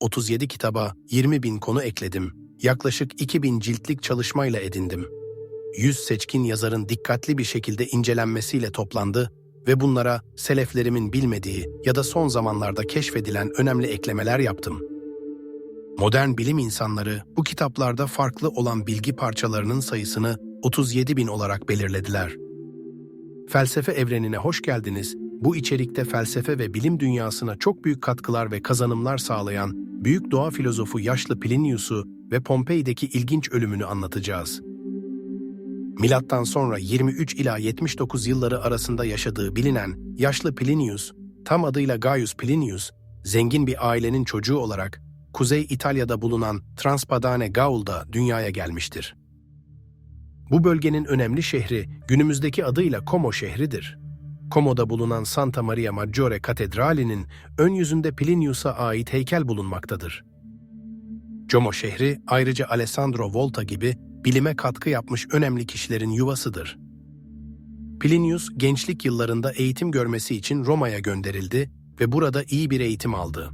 37 kitaba 20 bin konu ekledim. Yaklaşık 2000 ciltlik çalışmayla edindim. 100 seçkin yazarın dikkatli bir şekilde incelenmesiyle toplandı ve bunlara seleflerimin bilmediği ya da son zamanlarda keşfedilen önemli eklemeler yaptım. Modern bilim insanları bu kitaplarda farklı olan bilgi parçalarının sayısını 37 bin olarak belirlediler. Felsefe evrenine hoş geldiniz. Bu içerikte felsefe ve bilim dünyasına çok büyük katkılar ve kazanımlar sağlayan büyük doğa filozofu yaşlı Plinius'u ve Pompei'deki ilginç ölümünü anlatacağız. Milattan sonra 23 ila 79 yılları arasında yaşadığı bilinen yaşlı Plinius, tam adıyla Gaius Plinius, zengin bir ailenin çocuğu olarak Kuzey İtalya'da bulunan Transpadane Gaul'da dünyaya gelmiştir. Bu bölgenin önemli şehri günümüzdeki adıyla Como şehridir. Como'da bulunan Santa Maria Maggiore Katedrali'nin ön yüzünde Plinius'a ait heykel bulunmaktadır. Como şehri ayrıca Alessandro Volta gibi bilime katkı yapmış önemli kişilerin yuvasıdır. Plinius gençlik yıllarında eğitim görmesi için Roma'ya gönderildi ve burada iyi bir eğitim aldı.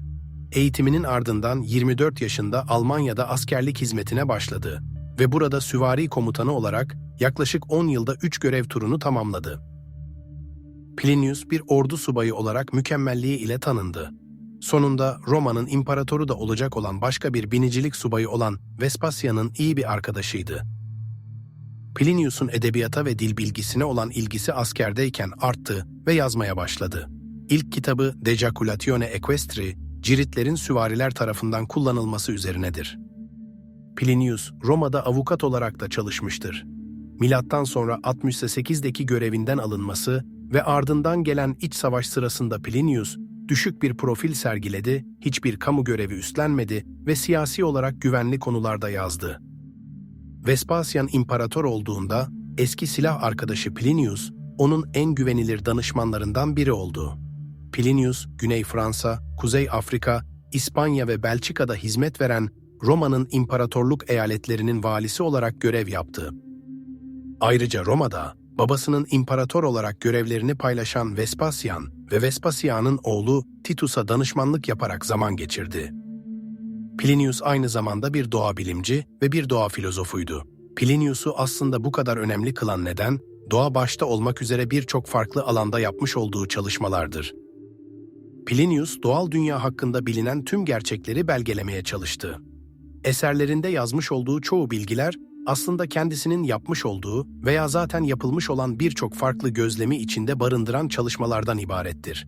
Eğitiminin ardından 24 yaşında Almanya'da askerlik hizmetine başladı ve burada süvari komutanı olarak yaklaşık 10 yılda 3 görev turunu tamamladı. Plinius bir ordu subayı olarak mükemmelliği ile tanındı. Sonunda Roma'nın imparatoru da olacak olan başka bir binicilik subayı olan Vespasian'ın iyi bir arkadaşıydı. Plinius'un edebiyata ve dil bilgisine olan ilgisi askerdeyken arttı ve yazmaya başladı. İlk kitabı De Jaculatione Equestri, ciritlerin süvariler tarafından kullanılması üzerinedir. Plinius, Roma'da avukat olarak da çalışmıştır. Milattan sonra 68'deki görevinden alınması ve ardından gelen iç savaş sırasında Plinius, düşük bir profil sergiledi, hiçbir kamu görevi üstlenmedi ve siyasi olarak güvenli konularda yazdı. Vespasian imparator olduğunda eski silah arkadaşı Plinius, onun en güvenilir danışmanlarından biri oldu. Plinius, Güney Fransa, Kuzey Afrika, İspanya ve Belçika'da hizmet veren Roma'nın imparatorluk eyaletlerinin valisi olarak görev yaptı. Ayrıca Roma'da babasının imparator olarak görevlerini paylaşan Vespasian ve Vespasian'ın oğlu Titus'a danışmanlık yaparak zaman geçirdi. Plinius aynı zamanda bir doğa bilimci ve bir doğa filozofuydu. Plinius'u aslında bu kadar önemli kılan neden, doğa başta olmak üzere birçok farklı alanda yapmış olduğu çalışmalardır. Plinius, doğal dünya hakkında bilinen tüm gerçekleri belgelemeye çalıştı. Eserlerinde yazmış olduğu çoğu bilgiler, aslında kendisinin yapmış olduğu veya zaten yapılmış olan birçok farklı gözlemi içinde barındıran çalışmalardan ibarettir.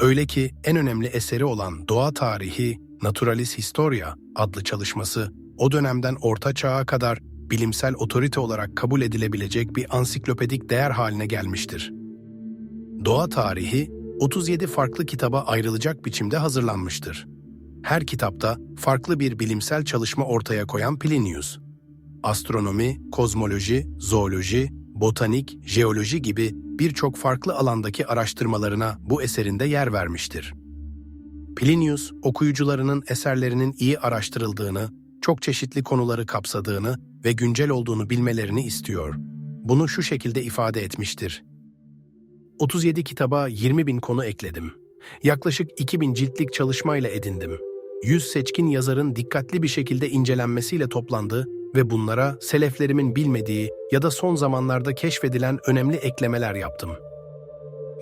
Öyle ki en önemli eseri olan Doğa Tarihi, Naturalis Historia adlı çalışması, o dönemden Orta Çağ'a kadar bilimsel otorite olarak kabul edilebilecek bir ansiklopedik değer haline gelmiştir. Doğa Tarihi, 37 farklı kitaba ayrılacak biçimde hazırlanmıştır. Her kitapta farklı bir bilimsel çalışma ortaya koyan Plinius, astronomi, kozmoloji, zooloji, botanik, jeoloji gibi birçok farklı alandaki araştırmalarına bu eserinde yer vermiştir. Plinius, okuyucularının eserlerinin iyi araştırıldığını, çok çeşitli konuları kapsadığını ve güncel olduğunu bilmelerini istiyor. Bunu şu şekilde ifade etmiştir. 37 kitaba 20 bin konu ekledim. Yaklaşık 2000 ciltlik çalışmayla edindim. 100 seçkin yazarın dikkatli bir şekilde incelenmesiyle toplandı ve bunlara seleflerimin bilmediği ya da son zamanlarda keşfedilen önemli eklemeler yaptım.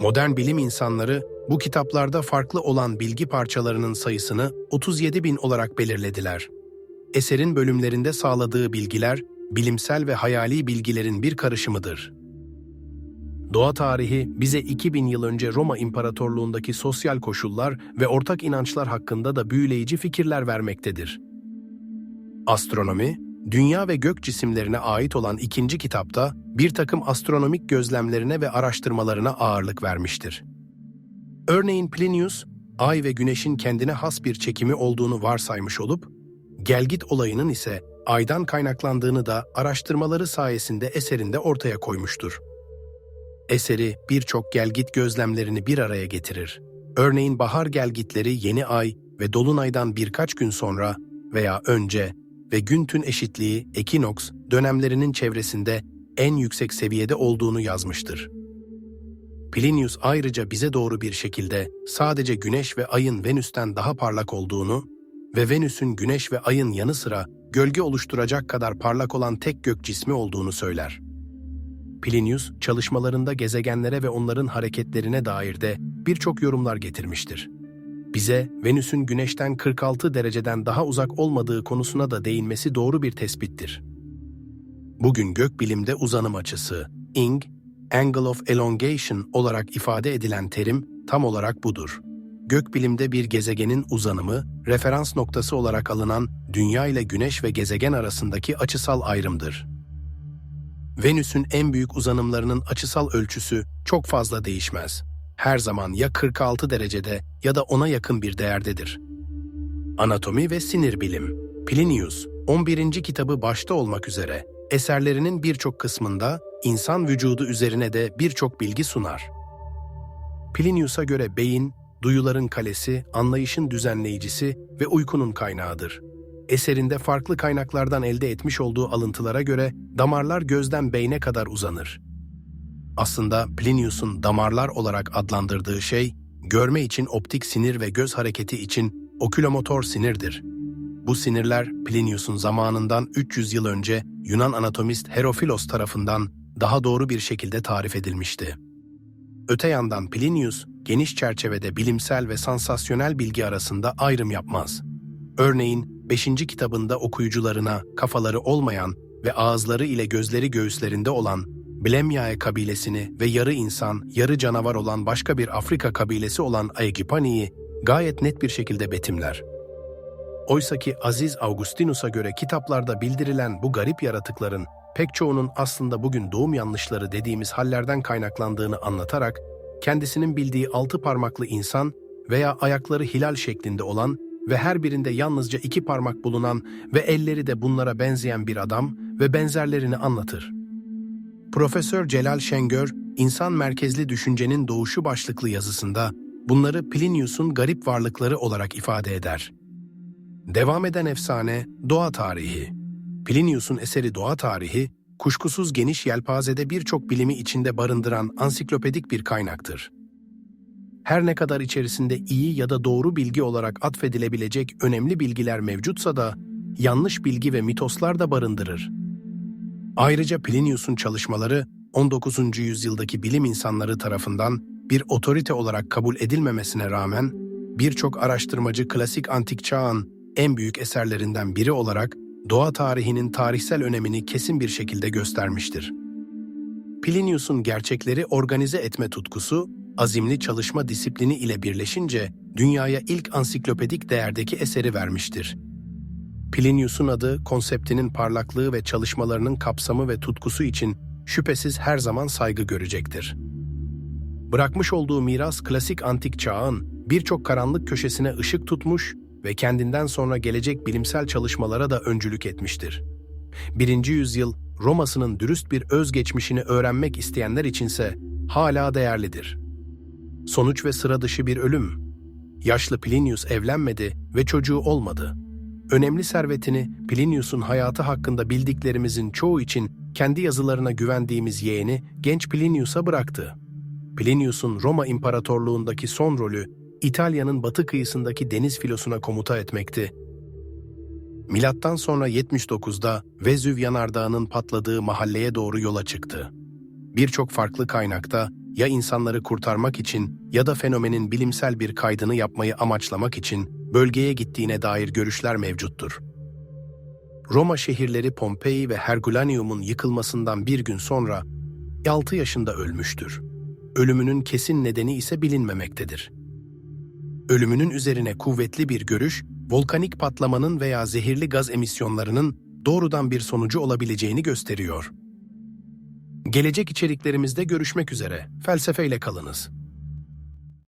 Modern bilim insanları bu kitaplarda farklı olan bilgi parçalarının sayısını 37 bin olarak belirlediler. Eserin bölümlerinde sağladığı bilgiler, bilimsel ve hayali bilgilerin bir karışımıdır. Doğa tarihi bize 2000 yıl önce Roma İmparatorluğundaki sosyal koşullar ve ortak inançlar hakkında da büyüleyici fikirler vermektedir. Astronomi, dünya ve gök cisimlerine ait olan ikinci kitapta bir takım astronomik gözlemlerine ve araştırmalarına ağırlık vermiştir. Örneğin Plinius, ay ve güneşin kendine has bir çekimi olduğunu varsaymış olup, gelgit olayının ise aydan kaynaklandığını da araştırmaları sayesinde eserinde ortaya koymuştur. Eseri birçok gelgit gözlemlerini bir araya getirir. Örneğin bahar gelgitleri yeni ay ve dolunaydan birkaç gün sonra veya önce ve gün-tün eşitliği ekinoks dönemlerinin çevresinde en yüksek seviyede olduğunu yazmıştır. Plinius ayrıca bize doğru bir şekilde sadece Güneş ve Ay'ın Venüs'ten daha parlak olduğunu ve Venüs'ün Güneş ve Ay'ın yanı sıra gölge oluşturacak kadar parlak olan tek gök cismi olduğunu söyler. Plinius, çalışmalarında gezegenlere ve onların hareketlerine dair de birçok yorumlar getirmiştir. Bize Venüs'ün Güneş'ten 46 dereceden daha uzak olmadığı konusuna da değinmesi doğru bir tespittir. Bugün gökbilimde uzanım açısı, ing, angle of elongation olarak ifade edilen terim tam olarak budur. Gökbilimde bir gezegenin uzanımı, referans noktası olarak alınan Dünya ile Güneş ve gezegen arasındaki açısal ayrımdır. Venüs'ün en büyük uzanımlarının açısal ölçüsü çok fazla değişmez. Her zaman ya 46 derecede ya da ona yakın bir değerdedir. Anatomi ve Sinir Bilim Plinius, 11. kitabı başta olmak üzere eserlerinin birçok kısmında insan vücudu üzerine de birçok bilgi sunar. Plinius'a göre beyin, duyuların kalesi, anlayışın düzenleyicisi ve uykunun kaynağıdır. Eserinde farklı kaynaklardan elde etmiş olduğu alıntılara göre damarlar gözden beyne kadar uzanır. Aslında Plinius'un damarlar olarak adlandırdığı şey, görme için optik sinir ve göz hareketi için okülomotor sinirdir. Bu sinirler Plinius'un zamanından 300 yıl önce Yunan anatomist Herofilos tarafından daha doğru bir şekilde tarif edilmişti. Öte yandan Plinius, geniş çerçevede bilimsel ve sansasyonel bilgi arasında ayrım yapmaz. Örneğin 5. kitabında okuyucularına kafaları olmayan ve ağızları ile gözleri göğüslerinde olan Blemyae kabilesini ve yarı insan, yarı canavar olan başka bir Afrika kabilesi olan Aegipani'yi gayet net bir şekilde betimler. Oysaki Aziz Augustinus'a göre kitaplarda bildirilen bu garip yaratıkların pek çoğunun aslında bugün doğum yanlışları dediğimiz hallerden kaynaklandığını anlatarak kendisinin bildiği altı parmaklı insan veya ayakları hilal şeklinde olan ve her birinde yalnızca iki parmak bulunan ve elleri de bunlara benzeyen bir adam ve benzerlerini anlatır. Profesör Celal Şengör, İnsan Merkezli Düşüncenin Doğuşu başlıklı yazısında bunları Plinius'un garip varlıkları olarak ifade eder. Devam eden efsane, doğa tarihi. Plinius'un eseri Doğa Tarihi, kuşkusuz geniş yelpazede birçok bilimi içinde barındıran ansiklopedik bir kaynaktır. Her ne kadar içerisinde iyi ya da doğru bilgi olarak atfedilebilecek önemli bilgiler mevcutsa da, yanlış bilgi ve mitoslar da barındırır. Ayrıca Plinius'un çalışmaları 19. yüzyıldaki bilim insanları tarafından bir otorite olarak kabul edilmemesine rağmen birçok araştırmacı klasik antik çağın en büyük eserlerinden biri olarak doğa tarihinin tarihsel önemini kesin bir şekilde göstermiştir. Plinius'un gerçekleri organize etme tutkusu, azimli çalışma disiplini ile birleşince dünyaya ilk ansiklopedik değerdeki eseri vermiştir. Plinius'un adı, konseptinin parlaklığı ve çalışmalarının kapsamı ve tutkusu için şüphesiz her zaman saygı görecektir. Bırakmış olduğu miras klasik antik çağın birçok karanlık köşesine ışık tutmuş ve kendinden sonra gelecek bilimsel çalışmalara da öncülük etmiştir. Birinci yüzyıl Roma'sının dürüst bir özgeçmişini öğrenmek isteyenler içinse hala değerlidir. Sonuç ve sıra dışı bir ölüm. Yaşlı Plinius evlenmedi ve çocuğu olmadı. Önemli servetini Plinius'un hayatı hakkında bildiklerimizin çoğu için kendi yazılarına güvendiğimiz yeğeni genç Plinius'a bıraktı. Plinius'un Roma İmparatorluğundaki son rolü İtalya'nın batı kıyısındaki deniz filosuna komuta etmekti. Milattan sonra 79'da Vezüv yanardağının patladığı mahalleye doğru yola çıktı. Birçok farklı kaynakta ya insanları kurtarmak için ya da fenomenin bilimsel bir kaydını yapmayı amaçlamak için bölgeye gittiğine dair görüşler mevcuttur. Roma şehirleri Pompei ve Herculaneum'un yıkılmasından bir gün sonra 6 yaşında ölmüştür. Ölümünün kesin nedeni ise bilinmemektedir. Ölümünün üzerine kuvvetli bir görüş, volkanik patlamanın veya zehirli gaz emisyonlarının doğrudan bir sonucu olabileceğini gösteriyor. Gelecek içeriklerimizde görüşmek üzere. Felsefeyle kalınız.